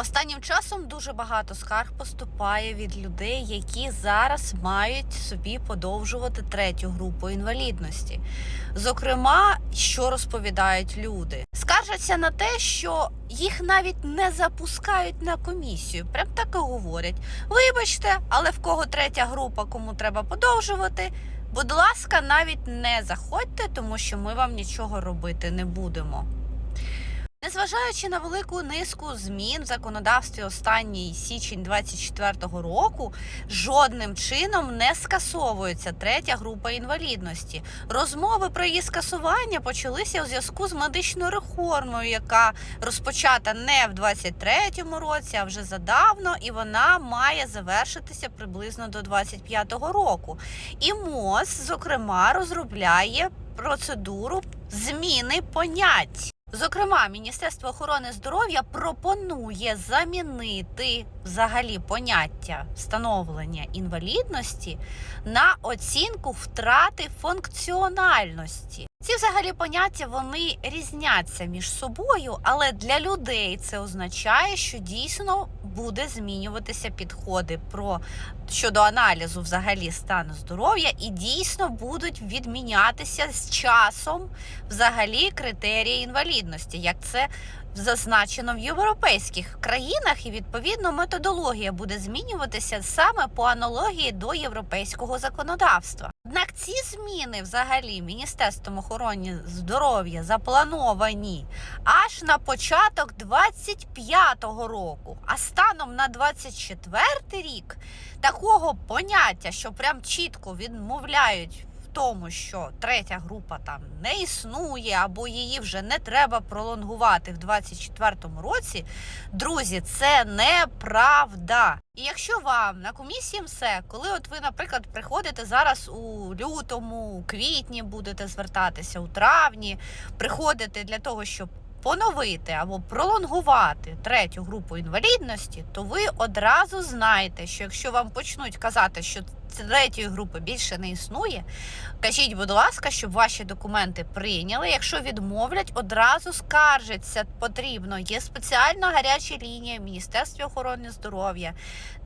Останнім часом дуже багато скарг поступає від людей, які зараз мають собі подовжувати третю групу інвалідності. Зокрема, що розповідають люди, скаржаться на те, що їх навіть не запускають на комісію. Прям так і говорять: вибачте, але в кого третя група, кому треба подовжувати. Будь ласка, навіть не заходьте, тому що ми вам нічого робити не будемо. Незважаючи на велику низку змін в законодавстві останній січень 24-го року, жодним чином не скасовується третя група інвалідності. Розмови про її скасування почалися у зв'язку з медичною реформою, яка розпочата не в 23-му році, а вже задавно, і вона має завершитися приблизно до 25-го року. І МОЗ, зокрема, розробляє процедуру зміни понять. Зокрема, Міністерство охорони здоров'я пропонує замінити взагалі поняття встановлення інвалідності на оцінку втрати функціональності. Ці взагалі поняття вони різняться між собою, але для людей це означає, що дійсно буде змінюватися підходи про щодо аналізу взагалі стану здоров'я, і дійсно будуть відмінятися з часом взагалі критерії інвалідності, як це зазначено в європейських країнах, і відповідно методологія буде змінюватися саме по аналогії до європейського законодавства. Однак ці зміни, взагалі, Міністерством охорони здоров'я заплановані аж на початок 25-го року, а станом на 24-й рік такого поняття, що прям чітко відмовляють тому, що третя група там не існує, або її вже не треба пролонгувати в 24-му році. Друзі, це неправда. І якщо вам на комісії МСЕ, коли от ви, наприклад, приходите зараз у лютому, у квітні будете звертатися у травні, приходите для того, щоб поновити або пролонгувати третю групу інвалідності, то ви одразу знаєте, що якщо вам почнуть казати, що третьої групи більше не існує, кажіть, будь ласка, щоб ваші документи прийняли. Якщо відмовлять, одразу скаржиться потрібно. Є спеціальна гаряча лінія Міністерства охорони здоров'я,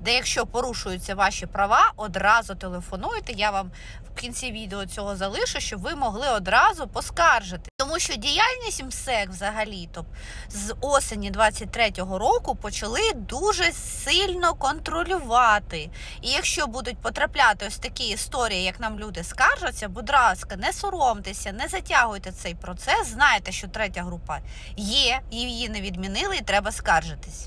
де якщо порушуються ваші права, одразу телефонуйте. Я вам в кінці відео цього залишу, щоб ви могли одразу поскаржити. Тому що діяльність МСЕК взагалі то з осені 23-го року почали дуже сильно контролювати. І якщо будуть потрапляти ось такі історії, як нам люди скаржаться, будь ласка, не соромтеся, не затягуйте цей процес. Знайте, що третя група є, її не відмінили, і треба скаржитись.